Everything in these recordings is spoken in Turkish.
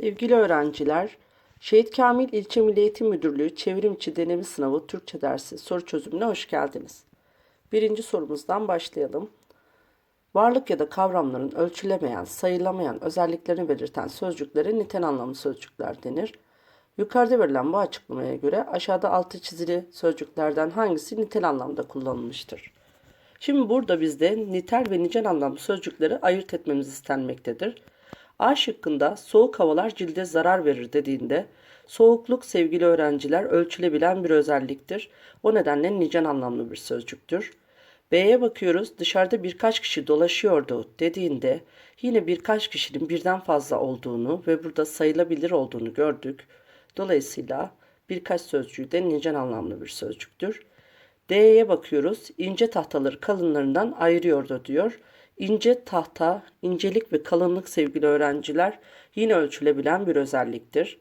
Sevgili öğrenciler, Şehit Kamil İlçe Milli Eğitim Müdürlüğü Çevrimçi Deneme Sınavı Türkçe dersi soru çözümüne hoş geldiniz. Birinci sorumuzdan başlayalım. Varlık ya da kavramların ölçülemeyen, sayılamayan özelliklerini belirten sözcüklere nitel anlamlı sözcükler denir. Yukarıda verilen bu açıklamaya göre aşağıda altı çizili sözcüklerden hangisi nitel anlamda kullanılmıştır? Şimdi burada bizde nitel ve nicel anlamlı sözcükleri ayırt etmemiz istenmektedir. A şıkkında soğuk havalar cilde zarar verir dediğinde soğukluk sevgili öğrenciler ölçülebilen bir özelliktir. O nedenle nicel anlamlı bir sözcüktür. B'ye bakıyoruz dışarıda birkaç kişi dolaşıyordu dediğinde yine birkaç kişinin birden fazla olduğunu ve burada sayılabilir olduğunu gördük. Dolayısıyla birkaç sözcüğü de nicel anlamlı bir sözcüktür. D'ye bakıyoruz. İnce tahtaları kalınlarından ayırıyordu diyor. İnce tahta, incelik ve kalınlık sevgili öğrenciler yine ölçülebilen bir özelliktir.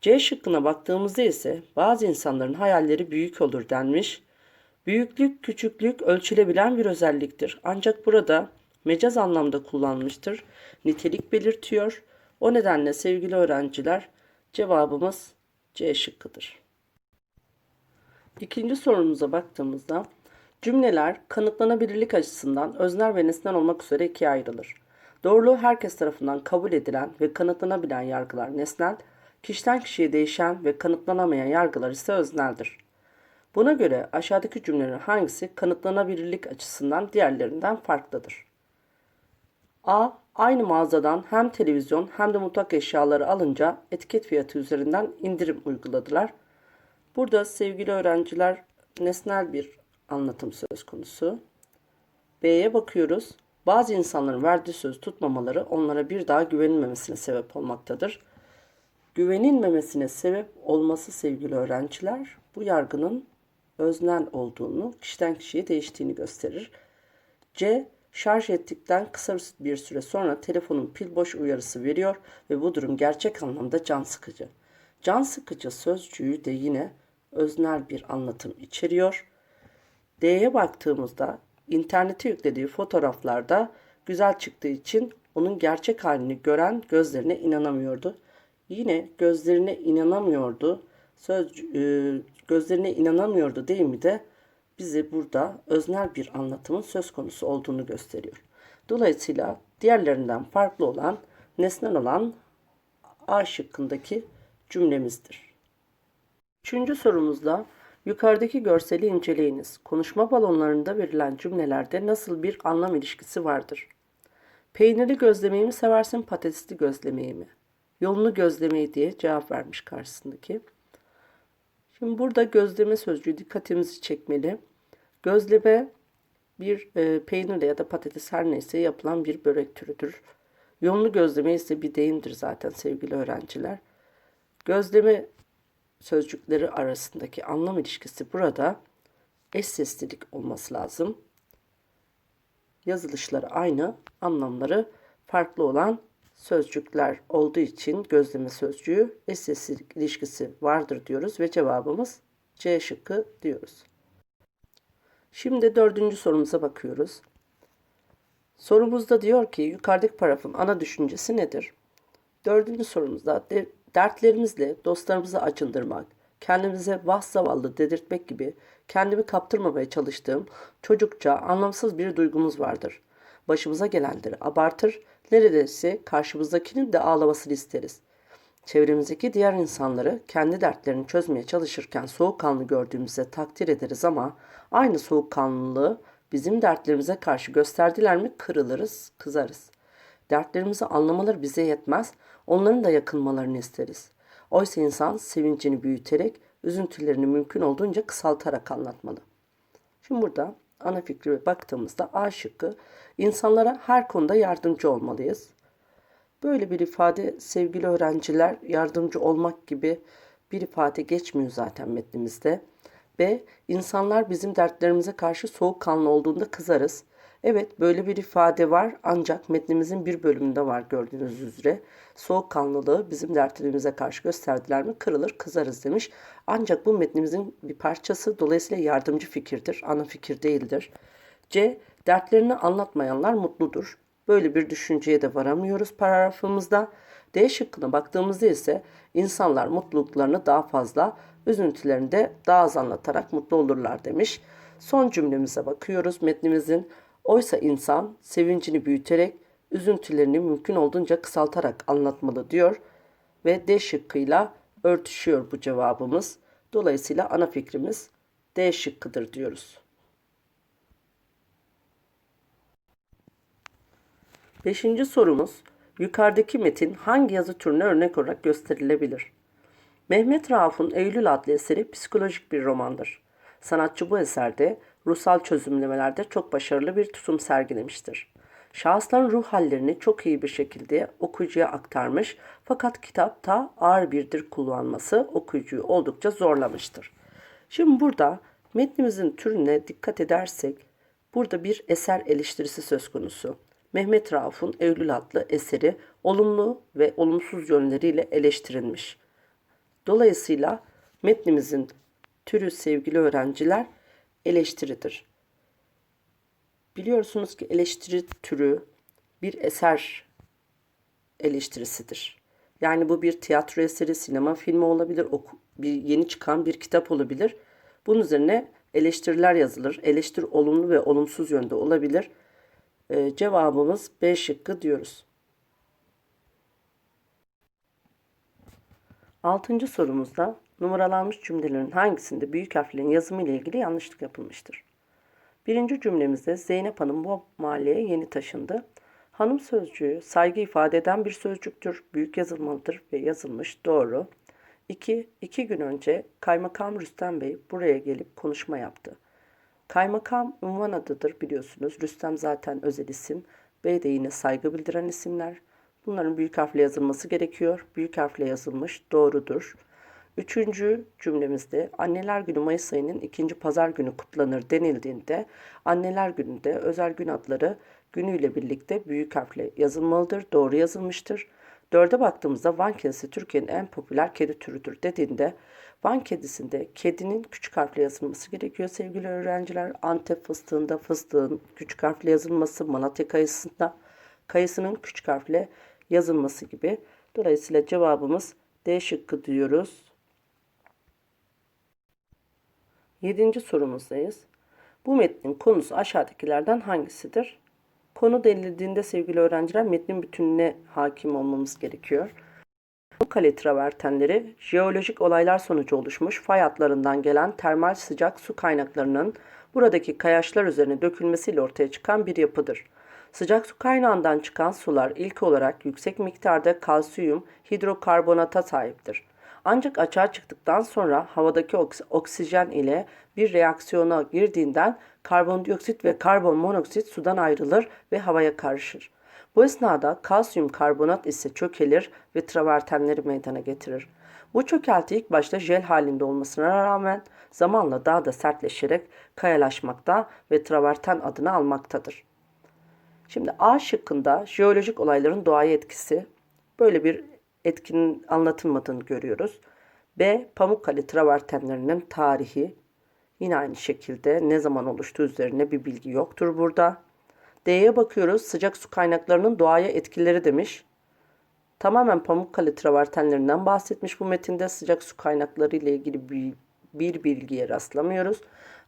C şıkkına baktığımızda ise bazı insanların hayalleri büyük olur denmiş. Büyüklük, küçüklük ölçülebilen bir özelliktir. Ancak burada mecaz anlamda kullanmıştır. Nitelik belirtiyor. O nedenle sevgili öğrenciler cevabımız C şıkkıdır. İkinci sorumuza baktığımızda cümleler kanıtlanabilirlik açısından öznel ve nesnel olmak üzere ikiye ayrılır. Doğruluğu herkes tarafından kabul edilen ve kanıtlanabilen yargılar nesnel, kişiden kişiye değişen ve kanıtlanamayan yargılar ise özneldir. Buna göre aşağıdaki cümlelerin hangisi kanıtlanabilirlik açısından diğerlerinden farklıdır? A. Aynı mağazadan hem televizyon hem de mutfak eşyaları alınca etiket fiyatı üzerinden indirim uyguladılar. Burada sevgili öğrenciler nesnel bir anlatım söz konusu. B'ye bakıyoruz. Bazı insanların verdiği söz tutmamaları onlara bir daha güvenilmemesine sebep olmaktadır. Güvenilmemesine sebep olması sevgili öğrenciler bu yargının öznel olduğunu, kişiden kişiye değiştiğini gösterir. C. Şarj ettikten kısa bir süre sonra telefonun pil boş uyarısı veriyor ve bu durum gerçek anlamda can sıkıcı. Can sıkıcı sözcüğü de yine öznel bir anlatım içeriyor. D'ye baktığımızda internete yüklediği fotoğraflarda güzel çıktığı için onun gerçek halini gören gözlerine inanamıyordu. Yine gözlerine inanamıyordu. Söz e, gözlerine inanamıyordu değil mi de bize burada öznel bir anlatımın söz konusu olduğunu gösteriyor. Dolayısıyla diğerlerinden farklı olan, nesnel olan A şıkkındaki cümlemizdir. Üçüncü sorumuzda yukarıdaki görseli inceleyiniz. Konuşma balonlarında verilen cümlelerde nasıl bir anlam ilişkisi vardır? Peynirli gözlemeyi mi seversin, patatesli gözlemeyi mi? Yolunu gözlemeyi diye cevap vermiş karşısındaki. Şimdi burada gözleme sözcüğü dikkatimizi çekmeli. Gözleme bir e, peynirle ya da patates her neyse yapılan bir börek türüdür. Yolunu gözleme ise bir deyimdir zaten sevgili öğrenciler. Gözleme sözcükleri arasındaki anlam ilişkisi burada eş seslilik olması lazım. Yazılışları aynı, anlamları farklı olan sözcükler olduğu için gözleme sözcüğü eş seslilik ilişkisi vardır diyoruz ve cevabımız C şıkkı diyoruz. Şimdi dördüncü sorumuza bakıyoruz. Sorumuzda diyor ki yukarıdaki paragrafın ana düşüncesi nedir? Dördüncü sorumuzda dertlerimizle dostlarımızı acındırmak, kendimize vah zavallı dedirtmek gibi kendimi kaptırmamaya çalıştığım çocukça anlamsız bir duygumuz vardır. Başımıza gelenleri abartır, neredeyse karşımızdakinin de ağlamasını isteriz. Çevremizdeki diğer insanları kendi dertlerini çözmeye çalışırken soğukkanlı gördüğümüzde takdir ederiz ama aynı soğukkanlılığı bizim dertlerimize karşı gösterdiler mi kırılırız, kızarız. Dertlerimizi anlamaları bize yetmez, onların da yakınmalarını isteriz. Oysa insan sevincini büyüterek, üzüntülerini mümkün olduğunca kısaltarak anlatmalı. Şimdi burada ana fikri baktığımızda A şıkkı insanlara her konuda yardımcı olmalıyız. Böyle bir ifade sevgili öğrenciler yardımcı olmak gibi bir ifade geçmiyor zaten metnimizde. B. İnsanlar bizim dertlerimize karşı soğukkanlı olduğunda kızarız. Evet böyle bir ifade var ancak metnimizin bir bölümünde var gördüğünüz üzere. Soğukkanlılığı bizim dertlerimize karşı gösterdiler mi kırılır kızarız demiş. Ancak bu metnimizin bir parçası dolayısıyla yardımcı fikirdir. Ana fikir değildir. C. Dertlerini anlatmayanlar mutludur. Böyle bir düşünceye de varamıyoruz paragrafımızda. D şıkkına baktığımızda ise insanlar mutluluklarını daha fazla, üzüntülerini de daha az anlatarak mutlu olurlar demiş. Son cümlemize bakıyoruz metnimizin. Oysa insan sevincini büyüterek, üzüntülerini mümkün olduğunca kısaltarak anlatmalı diyor ve D şıkkıyla örtüşüyor bu cevabımız. Dolayısıyla ana fikrimiz D şıkkıdır diyoruz. Beşinci sorumuz, yukarıdaki metin hangi yazı türüne örnek olarak gösterilebilir? Mehmet Rauf'un Eylül adlı eseri psikolojik bir romandır. Sanatçı bu eserde ruhsal çözümlemelerde çok başarılı bir tutum sergilemiştir. Şahısların ruh hallerini çok iyi bir şekilde okuyucuya aktarmış fakat kitapta ağır bir dil kullanması okuyucuyu oldukça zorlamıştır. Şimdi burada metnimizin türüne dikkat edersek burada bir eser eleştirisi söz konusu. Mehmet Rauf'un Eylül adlı eseri olumlu ve olumsuz yönleriyle eleştirilmiş. Dolayısıyla metnimizin türü sevgili öğrenciler eleştiridir. Biliyorsunuz ki eleştiri türü bir eser eleştirisidir. Yani bu bir tiyatro eseri, sinema filmi olabilir, bir yeni çıkan bir kitap olabilir. Bunun üzerine eleştiriler yazılır. Eleştiri olumlu ve olumsuz yönde olabilir. Ee, cevabımız B şıkkı diyoruz. Altıncı sorumuzda numaralanmış cümlelerin hangisinde büyük harflerin yazımı ile ilgili yanlışlık yapılmıştır? Birinci cümlemizde Zeynep Hanım bu mahalleye yeni taşındı. Hanım sözcüğü saygı ifade eden bir sözcüktür. Büyük yazılmalıdır ve yazılmış doğru. 2. İki gün önce Kaymakam Rüstem Bey buraya gelip konuşma yaptı. Kaymakam unvan adıdır biliyorsunuz. Rüstem zaten özel isim. Bey de yine saygı bildiren isimler. Bunların büyük harfle yazılması gerekiyor. Büyük harfle yazılmış doğrudur. Üçüncü cümlemizde Anneler Günü Mayıs ayının ikinci pazar günü kutlanır denildiğinde Anneler Günü'nde özel gün adları günüyle birlikte büyük harfle yazılmalıdır. Doğru yazılmıştır. Dörde baktığımızda Van kedisi Türkiye'nin en popüler kedi türüdür dediğinde Van kedisinde kedinin küçük harfle yazılması gerekiyor sevgili öğrenciler. Antep fıstığında fıstığın küçük harfle yazılması, Malatya kayısında kayısının küçük harfle yazılması gibi. Dolayısıyla cevabımız D şıkkı diyoruz. Yedinci sorumuzdayız. Bu metnin konusu aşağıdakilerden hangisidir? Konu denildiğinde sevgili öğrenciler metnin bütününe hakim olmamız gerekiyor. Bu kale travertenleri jeolojik olaylar sonucu oluşmuş fay hatlarından gelen termal sıcak su kaynaklarının buradaki kayaçlar üzerine dökülmesiyle ortaya çıkan bir yapıdır. Sıcak su kaynağından çıkan sular ilk olarak yüksek miktarda kalsiyum hidrokarbonata sahiptir. Ancak açığa çıktıktan sonra havadaki oksijen ile bir reaksiyona girdiğinden karbondioksit ve karbon monoksit sudan ayrılır ve havaya karışır. Bu esnada kalsiyum karbonat ise çökelir ve travertenleri meydana getirir. Bu çökelti ilk başta jel halinde olmasına rağmen zamanla daha da sertleşerek kayalaşmakta ve traverten adını almaktadır. Şimdi A şıkkında jeolojik olayların doğaya etkisi böyle bir etkinin anlatılmadığını görüyoruz. B. Pamukkale travertenlerinin tarihi yine aynı şekilde ne zaman oluştuğu üzerine bir bilgi yoktur burada. D'ye bakıyoruz. Sıcak su kaynaklarının doğaya etkileri demiş. Tamamen Pamukkale travertenlerinden bahsetmiş bu metinde. Sıcak su kaynakları ile ilgili bir, bir bilgiye rastlamıyoruz.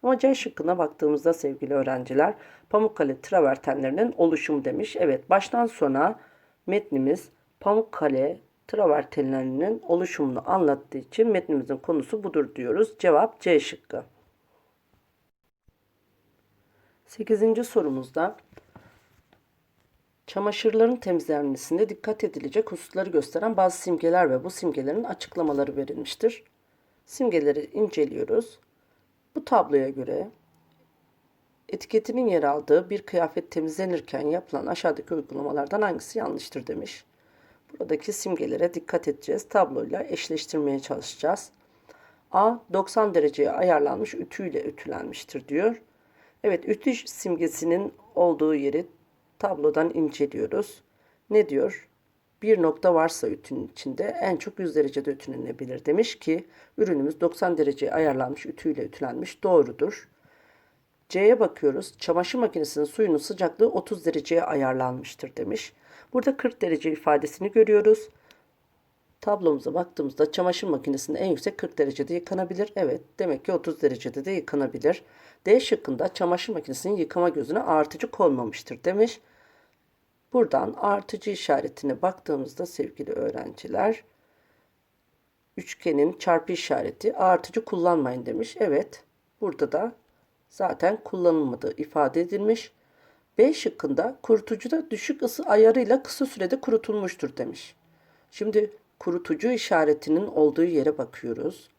Ama C şıkkına baktığımızda sevgili öğrenciler Pamukkale travertenlerinin oluşumu demiş. Evet baştan sona metnimiz Pamukkale travertenlerinin oluşumunu anlattığı için metnimizin konusu budur diyoruz. Cevap C şıkkı. 8. sorumuzda çamaşırların temizlenmesinde dikkat edilecek hususları gösteren bazı simgeler ve bu simgelerin açıklamaları verilmiştir. Simgeleri inceliyoruz. Bu tabloya göre etiketinin yer aldığı bir kıyafet temizlenirken yapılan aşağıdaki uygulamalardan hangisi yanlıştır demiş. Buradaki simgelere dikkat edeceğiz. Tabloyla eşleştirmeye çalışacağız. A 90 dereceye ayarlanmış ütüyle ütülenmiştir diyor. Evet ütü simgesinin olduğu yeri tablodan inceliyoruz. Ne diyor? Bir nokta varsa ütünün içinde en çok 100 derecede ütülenebilir demiş ki ürünümüz 90 dereceye ayarlanmış ütüyle ütülenmiş doğrudur. C'ye bakıyoruz. Çamaşır makinesinin suyunun sıcaklığı 30 dereceye ayarlanmıştır demiş. Burada 40 derece ifadesini görüyoruz. Tablomuza baktığımızda çamaşır makinesinin en yüksek 40 derecede yıkanabilir. Evet demek ki 30 derecede de yıkanabilir. D şıkkında çamaşır makinesinin yıkama gözüne artıcı konmamıştır demiş. Buradan artıcı işaretine baktığımızda sevgili öğrenciler üçgenin çarpı işareti artıcı kullanmayın demiş. Evet burada da zaten kullanılmadığı ifade edilmiş. B şıkkında kurutucuda düşük ısı ayarıyla kısa sürede kurutulmuştur demiş. Şimdi kurutucu işaretinin olduğu yere bakıyoruz.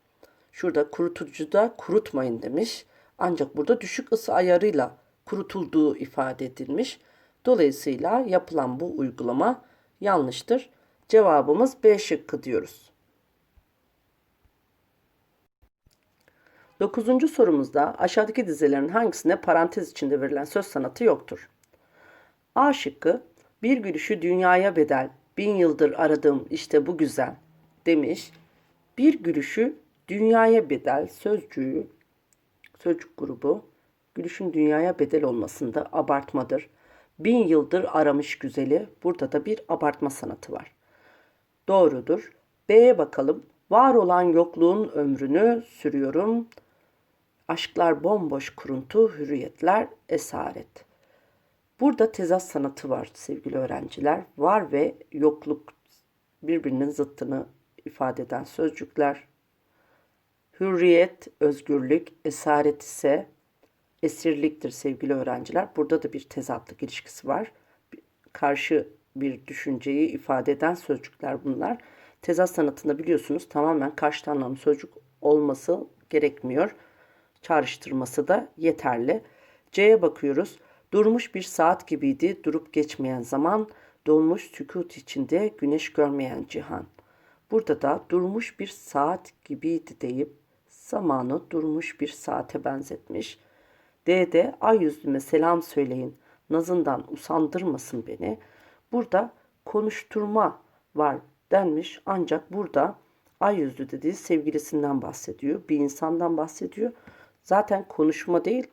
Şurada kurutucuda kurutmayın demiş. Ancak burada düşük ısı ayarıyla kurutulduğu ifade edilmiş. Dolayısıyla yapılan bu uygulama yanlıştır. Cevabımız B şıkkı diyoruz. Dokuzuncu sorumuzda aşağıdaki dizelerin hangisinde parantez içinde verilen söz sanatı yoktur? A şıkkı bir gülüşü dünyaya bedel, bin yıldır aradığım işte bu güzel demiş. Bir gülüşü dünyaya bedel sözcüğü, sözcük grubu, gülüşün dünyaya bedel olmasında abartmadır. Bin yıldır aramış güzeli, burada da bir abartma sanatı var. Doğrudur. B'ye bakalım. Var olan yokluğun ömrünü sürüyorum. Aşklar bomboş kuruntu, hürriyetler esaret. Burada tezat sanatı var sevgili öğrenciler. Var ve yokluk birbirinin zıttını ifade eden sözcükler. Hürriyet, özgürlük, esaret ise esirliktir sevgili öğrenciler. Burada da bir tezatlık ilişkisi var. Karşı bir düşünceyi ifade eden sözcükler bunlar. Tezat sanatında biliyorsunuz tamamen karşı anlamlı sözcük olması gerekmiyor. Çağrıştırması da yeterli. C'ye bakıyoruz. Durmuş bir saat gibiydi durup geçmeyen zaman, dolmuş sükut içinde güneş görmeyen cihan. Burada da durmuş bir saat gibiydi deyip zamanı durmuş bir saate benzetmiş. D'de ay yüzlüme selam söyleyin, nazından usandırmasın beni. Burada konuşturma var denmiş ancak burada ay yüzlü dediği sevgilisinden bahsediyor. Bir insandan bahsediyor. Zaten konuşma değil,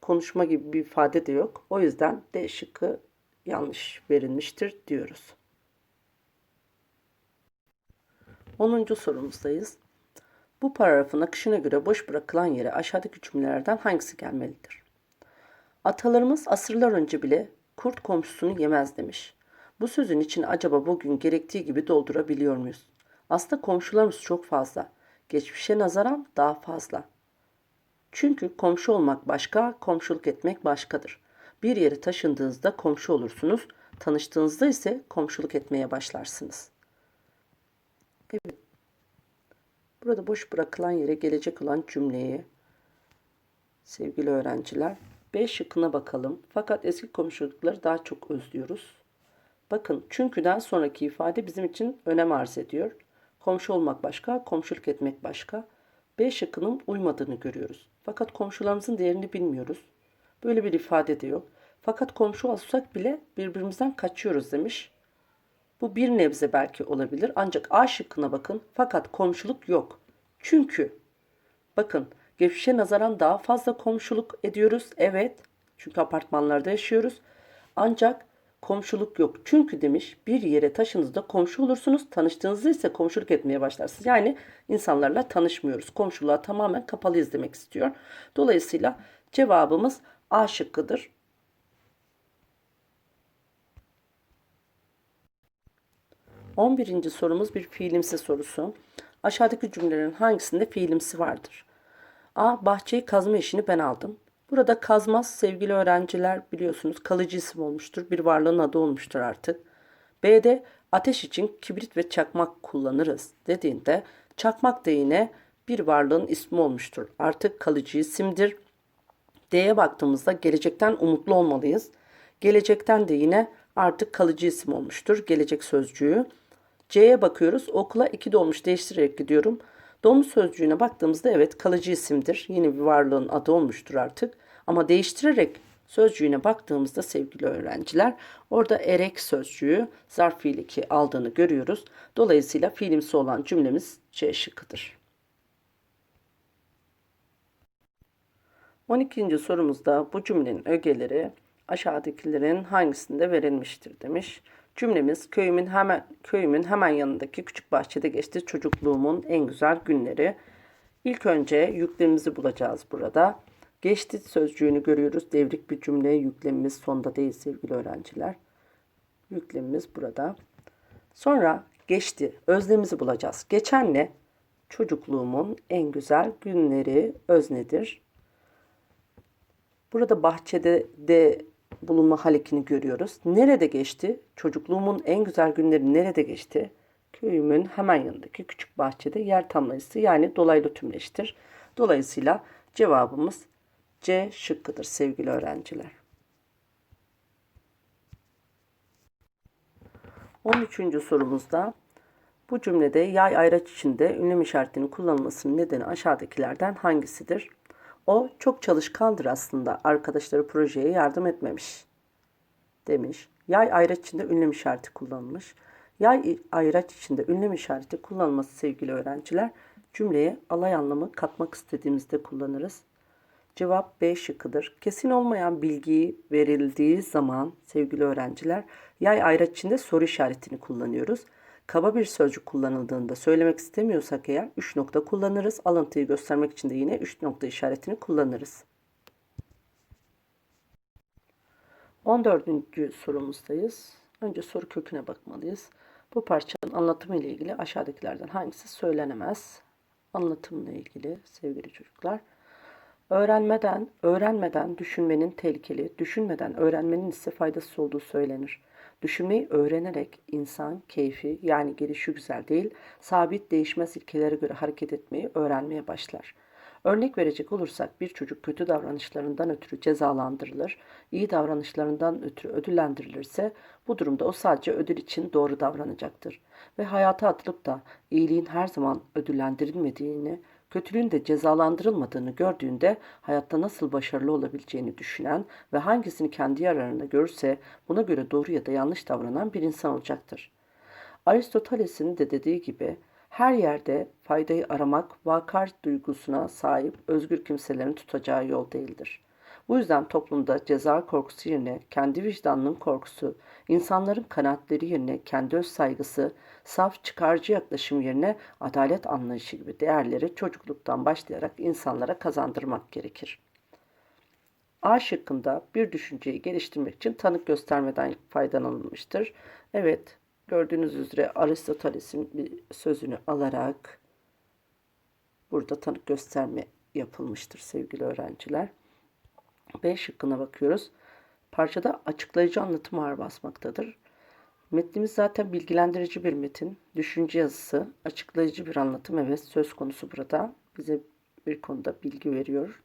konuşma gibi bir ifade de yok. O yüzden D şıkkı yanlış verilmiştir diyoruz. 10. sorumuzdayız. Bu paragrafın akışına göre boş bırakılan yere aşağıdaki cümlelerden hangisi gelmelidir? Atalarımız asırlar önce bile kurt komşusunu yemez demiş. Bu sözün için acaba bugün gerektiği gibi doldurabiliyor muyuz? Aslında komşularımız çok fazla. Geçmişe nazaran daha fazla. Çünkü komşu olmak başka, komşuluk etmek başkadır. Bir yere taşındığınızda komşu olursunuz, tanıştığınızda ise komşuluk etmeye başlarsınız. Evet. Burada boş bırakılan yere gelecek olan cümleyi sevgili öğrenciler B şıkkına bakalım. Fakat eski komşulukları daha çok özlüyoruz. Bakın çünküden sonraki ifade bizim için önem arz ediyor. Komşu olmak başka, komşuluk etmek başka. B şıkkının uymadığını görüyoruz. Fakat komşularımızın değerini bilmiyoruz. Böyle bir ifade de yok. Fakat komşu olsak bile birbirimizden kaçıyoruz demiş. Bu bir nebze belki olabilir. Ancak A şıkkına bakın. Fakat komşuluk yok. Çünkü bakın geçmişe nazaran daha fazla komşuluk ediyoruz. Evet. Çünkü apartmanlarda yaşıyoruz. Ancak komşuluk yok. Çünkü demiş bir yere taşınızda komşu olursunuz. Tanıştığınızda ise komşuluk etmeye başlarsınız. Yani insanlarla tanışmıyoruz. Komşuluğa tamamen kapalıyız demek istiyor. Dolayısıyla cevabımız A şıkkıdır. On birinci sorumuz bir fiilimsi sorusu. Aşağıdaki cümlelerin hangisinde fiilimsi vardır? A. Bahçeyi kazma işini ben aldım. Burada kazmaz sevgili öğrenciler biliyorsunuz kalıcı isim olmuştur. Bir varlığın adı olmuştur artık. B'de ateş için kibrit ve çakmak kullanırız dediğinde çakmak da yine bir varlığın ismi olmuştur. Artık kalıcı isimdir. D'ye baktığımızda gelecekten umutlu olmalıyız. Gelecekten de yine artık kalıcı isim olmuştur. Gelecek sözcüğü. C'ye bakıyoruz. Okula iki dolmuş değiştirerek gidiyorum. Dolmuş sözcüğüne baktığımızda evet kalıcı isimdir. Yine bir varlığın adı olmuştur artık. Ama değiştirerek sözcüğüne baktığımızda sevgili öğrenciler orada erek sözcüğü zarf fiil 2 aldığını görüyoruz. Dolayısıyla fiilimsi olan cümlemiz C şıkkıdır. 12. sorumuzda bu cümlenin ögeleri aşağıdakilerin hangisinde verilmiştir demiş. Cümlemiz köyümün hemen köyümün hemen yanındaki küçük bahçede geçti çocukluğumun en güzel günleri. İlk önce yüklemimizi bulacağız burada. Geçti sözcüğünü görüyoruz. Devrik bir cümle yüklemimiz sonda değil sevgili öğrenciler. Yüklemimiz burada. Sonra geçti. Özlemimizi bulacağız. Geçen ne? Çocukluğumun en güzel günleri öznedir. Burada bahçede de bulunma halekini görüyoruz. Nerede geçti? Çocukluğumun en güzel günleri nerede geçti? Köyümün hemen yanındaki küçük bahçede yer tamlayıcısı yani dolaylı tümleştir. Dolayısıyla cevabımız C şıkkıdır sevgili öğrenciler. 13. sorumuzda bu cümlede yay ayraç içinde ünlem işaretinin kullanılmasının nedeni aşağıdakilerden hangisidir? O çok çalışkandır aslında. Arkadaşları projeye yardım etmemiş. Demiş. Yay ayraç içinde ünlem işareti kullanılmış. Yay ayraç içinde ünlem işareti kullanılması sevgili öğrenciler cümleye alay anlamı katmak istediğimizde kullanırız. Cevap B şıkkıdır. Kesin olmayan bilgiyi verildiği zaman sevgili öğrenciler yay ayraç içinde soru işaretini kullanıyoruz. Kaba bir sözcük kullanıldığında söylemek istemiyorsak eğer 3 nokta kullanırız. Alıntıyı göstermek için de yine 3 nokta işaretini kullanırız. 14. sorumuzdayız. Önce soru köküne bakmalıyız. Bu parçanın anlatımı ile ilgili aşağıdakilerden hangisi söylenemez? Anlatımla ilgili sevgili çocuklar. Öğrenmeden, öğrenmeden düşünmenin tehlikeli, düşünmeden öğrenmenin ise faydasız olduğu söylenir. Düşünmeyi öğrenerek insan keyfi yani gelişi güzel değil, sabit değişmez ilkelere göre hareket etmeyi öğrenmeye başlar. Örnek verecek olursak bir çocuk kötü davranışlarından ötürü cezalandırılır, iyi davranışlarından ötürü ödüllendirilirse bu durumda o sadece ödül için doğru davranacaktır. Ve hayata atılıp da iyiliğin her zaman ödüllendirilmediğini, kötülüğün de cezalandırılmadığını gördüğünde hayatta nasıl başarılı olabileceğini düşünen ve hangisini kendi yararına görürse buna göre doğru ya da yanlış davranan bir insan olacaktır. Aristoteles'in de dediği gibi her yerde faydayı aramak vakar duygusuna sahip özgür kimselerin tutacağı yol değildir. Bu yüzden toplumda ceza korkusu yerine kendi vicdanının korkusu, insanların kanaatleri yerine kendi öz saygısı, saf çıkarcı yaklaşım yerine adalet anlayışı gibi değerleri çocukluktan başlayarak insanlara kazandırmak gerekir. A şıkkında bir düşünceyi geliştirmek için tanık göstermeden faydalanılmıştır. Evet, gördüğünüz üzere Aristoteles'in bir sözünü alarak burada tanık gösterme yapılmıştır sevgili öğrenciler. B şıkkına bakıyoruz. Parçada açıklayıcı anlatım ağır basmaktadır. Metnimiz zaten bilgilendirici bir metin. Düşünce yazısı, açıklayıcı bir anlatım evet söz konusu burada. Bize bir konuda bilgi veriyor.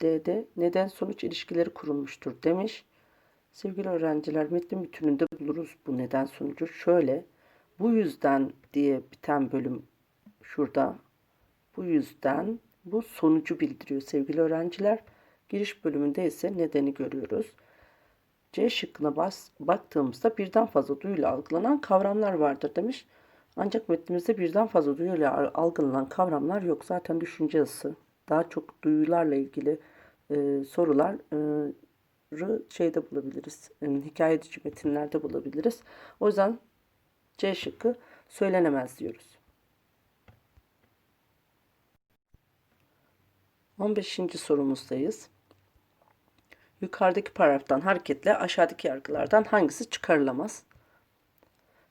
D'de neden sonuç ilişkileri kurulmuştur demiş. Sevgili öğrenciler metnin bütününde buluruz bu neden sonucu. Şöyle bu yüzden diye biten bölüm şurada. Bu yüzden bu sonucu bildiriyor sevgili öğrenciler. Giriş bölümünde ise nedeni görüyoruz. C şıkkına bas, baktığımızda birden fazla duyuyla algılanan kavramlar vardır demiş. Ancak metnimizde birden fazla duyuyla algılanan kavramlar yok. Zaten düşünce yazısı. Daha çok duyularla ilgili e, sorular e, şeyde bulabiliriz. E, hikaye dışı metinlerde bulabiliriz. O yüzden C şıkkı söylenemez diyoruz. 15. sorumuzdayız. Yukarıdaki paragraftan hareketle aşağıdaki yargılardan hangisi çıkarılamaz?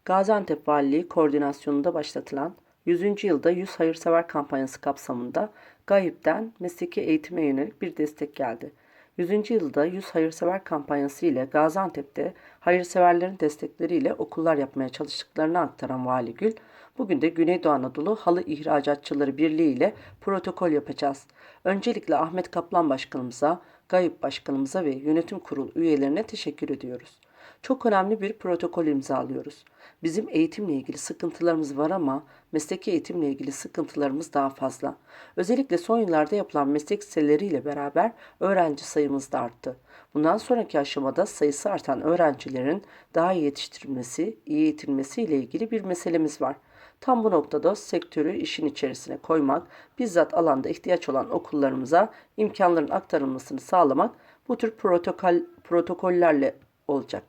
Gaziantep Valiliği koordinasyonunda başlatılan 100. yılda 100 hayırsever kampanyası kapsamında GAYİP'ten mesleki eğitime yönelik bir destek geldi. 100. yılda 100 hayırsever kampanyası ile Gaziantep'te hayırseverlerin destekleriyle okullar yapmaya çalıştıklarını aktaran Vali Gül, bugün de Güneydoğu Anadolu Halı İhracatçıları Birliği ile protokol yapacağız. Öncelikle Ahmet Kaplan Başkanımıza, GAYİP Başkanımıza ve Yönetim Kurulu üyelerine teşekkür ediyoruz. çok önemli bir protokol imzalıyoruz. Bizim eğitimle ilgili sıkıntılarımız var ama mesleki eğitimle ilgili sıkıntılarımız daha fazla. Özellikle son yıllarda yapılan meslek liseleriyle beraber öğrenci sayımız da arttı. Bundan sonraki aşamada sayısı artan öğrencilerin daha iyi yetiştirilmesi, iyi eğitilmesi ile ilgili bir meselemiz var. Tam bu noktada sektörü işin içerisine koymak, bizzat alanda ihtiyaç olan okullarımıza imkanların aktarılmasını sağlamak bu tür protokol protokollerle olacak.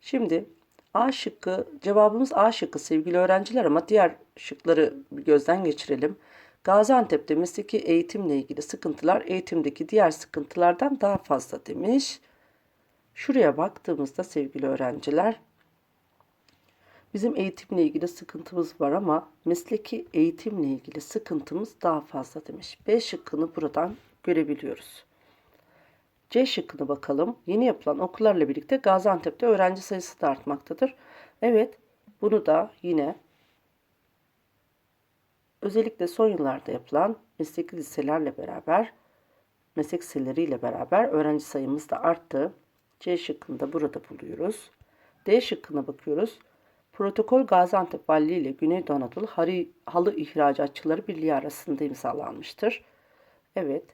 Şimdi A şıkkı, cevabımız A şıkkı sevgili öğrenciler ama diğer şıkları gözden geçirelim. Gaziantep'te mesleki eğitimle ilgili sıkıntılar eğitimdeki diğer sıkıntılardan daha fazla demiş. Şuraya baktığımızda sevgili öğrenciler bizim eğitimle ilgili sıkıntımız var ama mesleki eğitimle ilgili sıkıntımız daha fazla demiş. B şıkkını buradan görebiliyoruz. C şıkkına bakalım. Yeni yapılan okullarla birlikte Gaziantep'te öğrenci sayısı da artmaktadır. Evet, bunu da yine özellikle son yıllarda yapılan mesleki liselerle beraber, meslek liseleriyle beraber öğrenci sayımız da arttı. C şıkkını da burada buluyoruz. D şıkkına bakıyoruz. Protokol Gaziantep Valiliği ile Güneydoğu Anadolu Halı İhracatçıları Birliği arasında imzalanmıştır. Evet,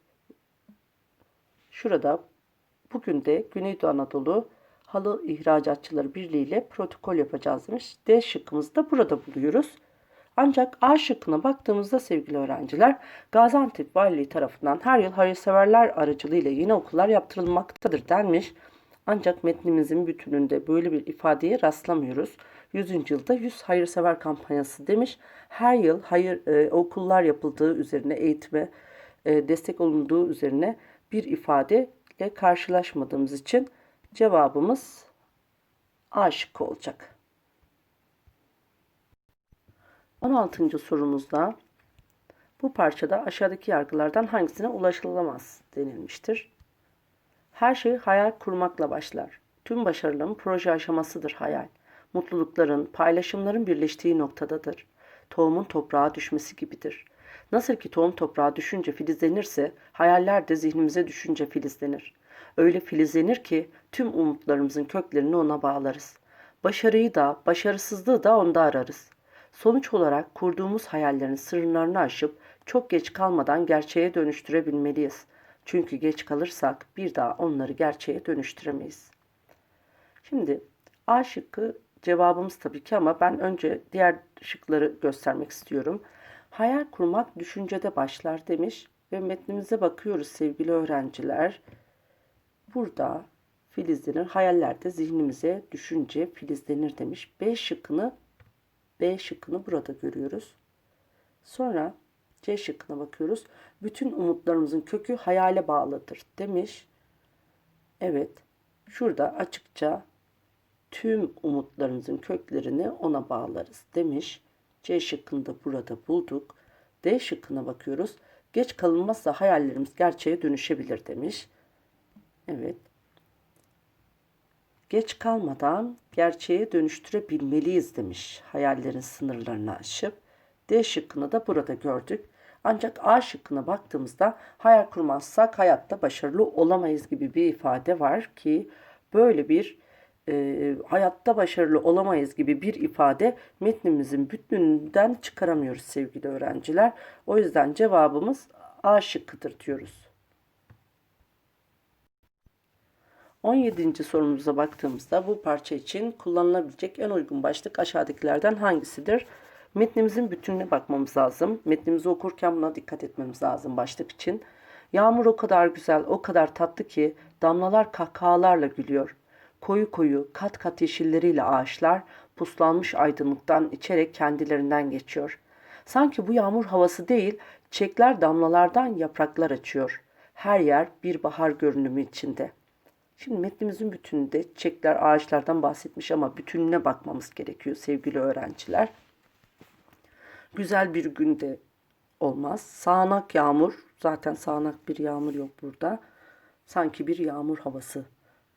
Şurada bugün de Güneydoğu Anadolu Halı İhracatçıları Birliği ile protokol yapacağız demiş. D şıkkımızı da burada buluyoruz. Ancak A şıkkına baktığımızda sevgili öğrenciler Gaziantep Valiliği tarafından her yıl hayırseverler aracılığıyla yeni okullar yaptırılmaktadır denmiş. Ancak metnimizin bütününde böyle bir ifadeye rastlamıyoruz. 100. yılda 100 hayırsever kampanyası demiş. Her yıl hayır e, okullar yapıldığı üzerine eğitime e, destek olunduğu üzerine bir ifade ile karşılaşmadığımız için cevabımız A şıkkı olacak. 16. sorumuzda bu parçada aşağıdaki yargılardan hangisine ulaşılamaz denilmiştir. Her şey hayal kurmakla başlar. Tüm başarıların proje aşamasıdır hayal. Mutlulukların, paylaşımların birleştiği noktadadır. Tohumun toprağa düşmesi gibidir. Nasıl ki tohum toprağa düşünce filizlenirse, hayaller de zihnimize düşünce filizlenir. Öyle filizlenir ki tüm umutlarımızın köklerini ona bağlarız. Başarıyı da, başarısızlığı da onda ararız. Sonuç olarak kurduğumuz hayallerin sırlarını aşıp çok geç kalmadan gerçeğe dönüştürebilmeliyiz. Çünkü geç kalırsak bir daha onları gerçeğe dönüştüremeyiz. Şimdi A şıkkı cevabımız tabii ki ama ben önce diğer şıkları göstermek istiyorum. Hayal kurmak düşüncede başlar demiş ve metnimize bakıyoruz sevgili öğrenciler. Burada filizlenir, hayallerde zihnimize düşünce filizlenir demiş. B şıkkını B şıkkını burada görüyoruz. Sonra C şıkkına bakıyoruz. Bütün umutlarımızın kökü hayale bağlıdır demiş. Evet. Şurada açıkça tüm umutlarımızın köklerini ona bağlarız demiş. C şıkkını da burada bulduk. D şıkkına bakıyoruz. Geç kalınmazsa hayallerimiz gerçeğe dönüşebilir demiş. Evet. Geç kalmadan gerçeğe dönüştürebilmeliyiz demiş. Hayallerin sınırlarını aşıp. D şıkkını da burada gördük. Ancak A şıkkına baktığımızda hayal kurmazsak hayatta başarılı olamayız gibi bir ifade var ki böyle bir e, hayatta başarılı olamayız gibi bir ifade metnimizin bütününden çıkaramıyoruz sevgili öğrenciler. O yüzden cevabımız A şıkkıdır diyoruz. 17. sorumuza baktığımızda bu parça için kullanılabilecek en uygun başlık aşağıdakilerden hangisidir? Metnimizin bütününe bakmamız lazım. Metnimizi okurken buna dikkat etmemiz lazım başlık için. Yağmur o kadar güzel, o kadar tatlı ki damlalar kahkahalarla gülüyor. Koyu koyu, kat kat yeşilleriyle ağaçlar puslanmış aydınlıktan içerek kendilerinden geçiyor. Sanki bu yağmur havası değil, çiçekler damlalardan yapraklar açıyor. Her yer bir bahar görünümü içinde. Şimdi metnimizin bütününde çiçekler, ağaçlardan bahsetmiş ama bütününe bakmamız gerekiyor sevgili öğrenciler. Güzel bir günde olmaz. Sağanak yağmur, zaten sağanak bir yağmur yok burada. Sanki bir yağmur havası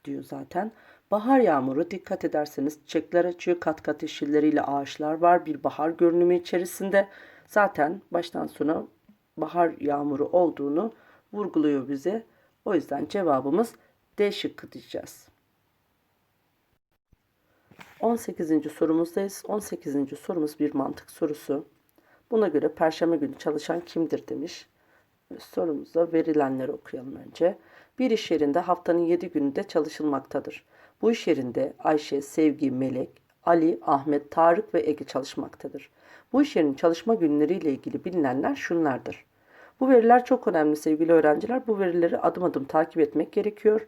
diyor zaten. Bahar yağmuru dikkat ederseniz çiçekler açıyor, kat kat yeşilleriyle ağaçlar var. Bir bahar görünümü içerisinde zaten baştan sona bahar yağmuru olduğunu vurguluyor bize. O yüzden cevabımız D şıkkı diyeceğiz. 18. sorumuzdayız. 18. sorumuz bir mantık sorusu. Buna göre perşembe günü çalışan kimdir demiş. Sorumuzda verilenleri okuyalım önce. Bir iş yerinde haftanın 7 gününde çalışılmaktadır. Bu iş yerinde Ayşe, Sevgi, Melek, Ali, Ahmet, Tarık ve Ege çalışmaktadır. Bu iş yerinin çalışma günleriyle ilgili bilinenler şunlardır. Bu veriler çok önemli sevgili öğrenciler. Bu verileri adım adım takip etmek gerekiyor.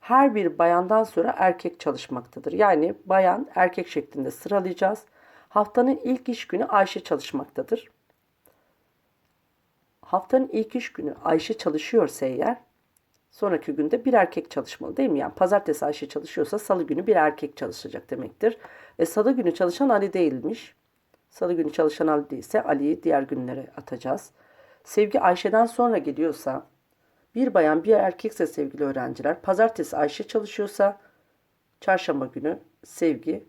Her bir bayandan sonra erkek çalışmaktadır. Yani bayan erkek şeklinde sıralayacağız. Haftanın ilk iş günü Ayşe çalışmaktadır. Haftanın ilk iş günü Ayşe çalışıyorsa eğer sonraki günde bir erkek çalışmalı değil mi? Yani pazartesi Ayşe çalışıyorsa salı günü bir erkek çalışacak demektir. E, salı günü çalışan Ali değilmiş. Salı günü çalışan Ali değilse Ali'yi diğer günlere atacağız. Sevgi Ayşe'den sonra geliyorsa bir bayan bir erkekse sevgili öğrenciler pazartesi Ayşe çalışıyorsa çarşamba günü Sevgi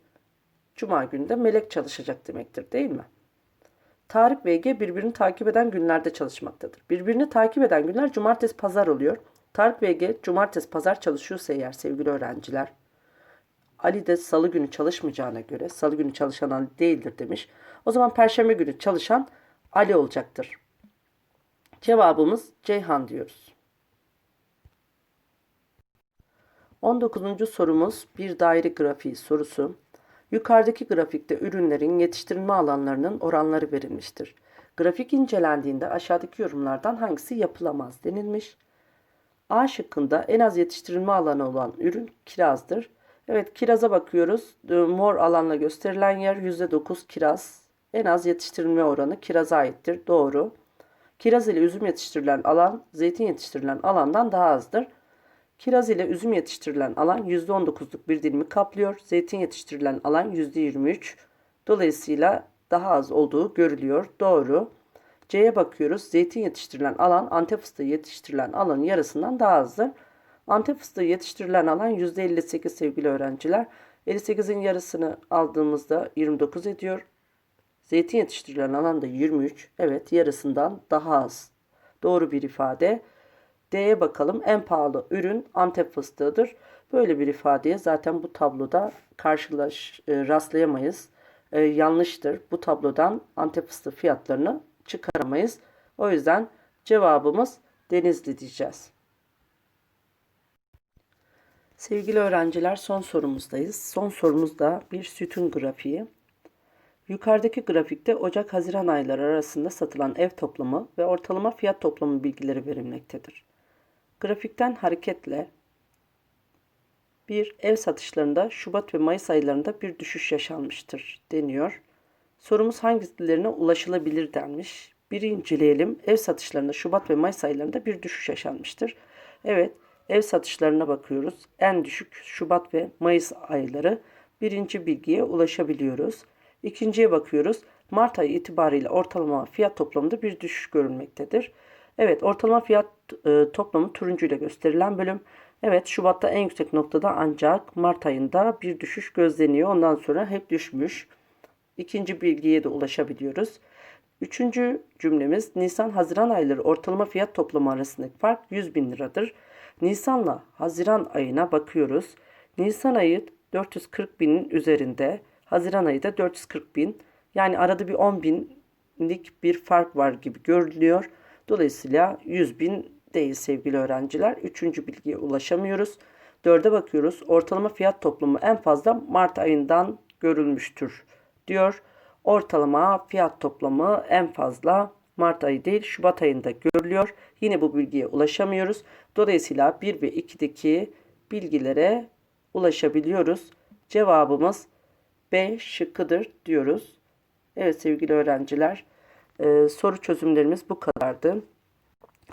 cuma günü de Melek çalışacak demektir değil mi? Tarık ve Ege birbirini takip eden günlerde çalışmaktadır. Birbirini takip eden günler cumartesi pazar oluyor. Tarık Ege cumartesi pazar çalışıyorsa eğer sevgili öğrenciler Ali de salı günü çalışmayacağına göre salı günü çalışan Ali değildir demiş. O zaman perşembe günü çalışan Ali olacaktır. Cevabımız Ceyhan diyoruz. 19. sorumuz bir daire grafiği sorusu. Yukarıdaki grafikte ürünlerin yetiştirilme alanlarının oranları verilmiştir. Grafik incelendiğinde aşağıdaki yorumlardan hangisi yapılamaz denilmiş. A şıkkında en az yetiştirilme alanı olan ürün kirazdır. Evet kiraza bakıyoruz. Mor alanla gösterilen yer %9 kiraz. En az yetiştirilme oranı kiraza aittir. Doğru. Kiraz ile üzüm yetiştirilen alan zeytin yetiştirilen alandan daha azdır. Kiraz ile üzüm yetiştirilen alan %19'luk bir dilimi kaplıyor. Zeytin yetiştirilen alan %23. Dolayısıyla daha az olduğu görülüyor. Doğru. C'ye bakıyoruz. Zeytin yetiştirilen alan Antep fıstığı yetiştirilen alanın yarısından daha azdır. Antep fıstığı yetiştirilen alan %58 sevgili öğrenciler. 58'in yarısını aldığımızda 29 ediyor. Zeytin yetiştirilen alan da 23. Evet yarısından daha az. Doğru bir ifade. D'ye bakalım. En pahalı ürün Antep fıstığıdır. Böyle bir ifadeye zaten bu tabloda karşılaş e, rastlayamayız. E, yanlıştır. Bu tablodan Antep fıstığı fiyatlarını çıkaramayız. O yüzden cevabımız Denizli diyeceğiz. Sevgili öğrenciler son sorumuzdayız. Son sorumuzda bir sütun grafiği. Yukarıdaki grafikte Ocak-Haziran ayları arasında satılan ev toplamı ve ortalama fiyat toplamı bilgileri verilmektedir. Grafikten hareketle bir ev satışlarında Şubat ve Mayıs aylarında bir düşüş yaşanmıştır deniyor. Sorumuz hangilerine ulaşılabilir denmiş. Biri inceleyelim. Ev satışlarında Şubat ve Mayıs aylarında bir düşüş yaşanmıştır. Evet, ev satışlarına bakıyoruz. En düşük Şubat ve Mayıs ayları birinci bilgiye ulaşabiliyoruz. İkinciye bakıyoruz. Mart ayı itibariyle ortalama fiyat toplamında bir düşüş görülmektedir. Evet ortalama fiyat e, toplamı turuncu ile gösterilen bölüm. Evet Şubat'ta en yüksek noktada ancak Mart ayında bir düşüş gözleniyor. Ondan sonra hep düşmüş. İkinci bilgiye de ulaşabiliyoruz. Üçüncü cümlemiz Nisan-Haziran ayları ortalama fiyat toplamı arasındaki fark 100 bin liradır. Nisan'la Haziran ayına bakıyoruz. Nisan ayı 440 binin üzerinde. Haziran ayı da 440 bin. Yani arada bir 10 binlik bir fark var gibi görülüyor. Dolayısıyla 100 bin değil sevgili öğrenciler. Üçüncü bilgiye ulaşamıyoruz. Dörde bakıyoruz. Ortalama fiyat toplumu en fazla Mart ayından görülmüştür diyor. Ortalama fiyat toplamı en fazla Mart ayı değil Şubat ayında görülüyor. Yine bu bilgiye ulaşamıyoruz. Dolayısıyla 1 ve 2'deki bilgilere ulaşabiliyoruz. Cevabımız B şıkkıdır diyoruz. Evet sevgili öğrenciler e, soru çözümlerimiz bu kadardı.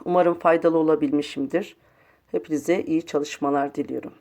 Umarım faydalı olabilmişimdir. Hepinize iyi çalışmalar diliyorum.